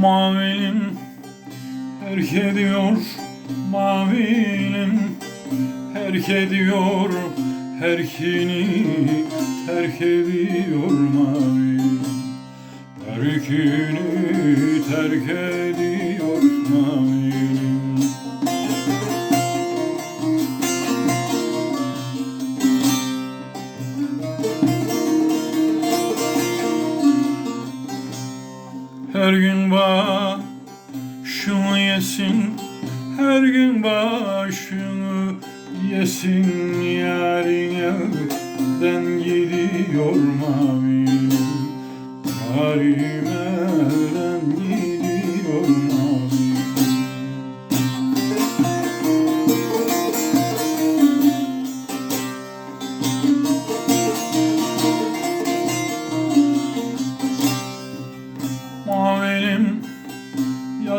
Mavilim terk ediyor Mavilim. Terk ediyor Herkini terk ediyor mavilim. Herkini terk ediyor Her gün başını yesin Her gün başını yesin. Yarın evden gidiyor mavim Yarim evden gidiyor mavim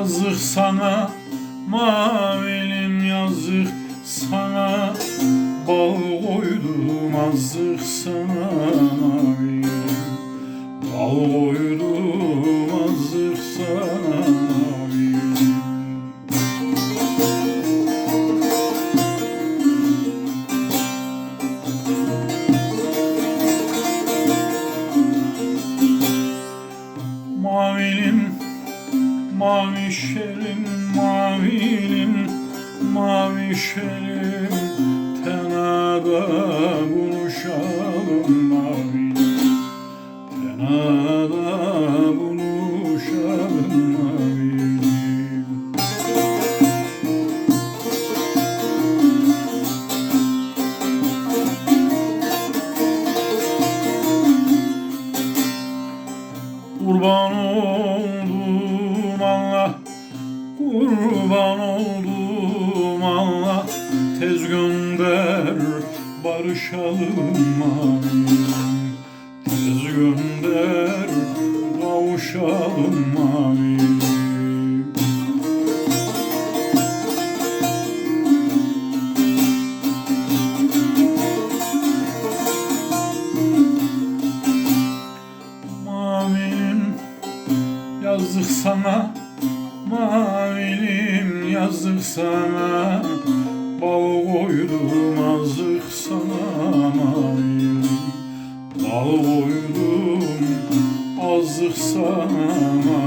yazık sana Mavilim yazık sana. Bal koydum azık sana mavilim. Bal koydum azık sana mavilim mavi şerim, mavilim, mavi şerim. Tenada buluşalım mavilim Tenada buluşalım mavilim Kurban oldum Allah Tez gönder barışalım mavilim Tez gönder kavuşalım mavilim Mavilim yazık sana Mavilim yazık sana Bal koydum azık sana mavilim Bal koydum azık sana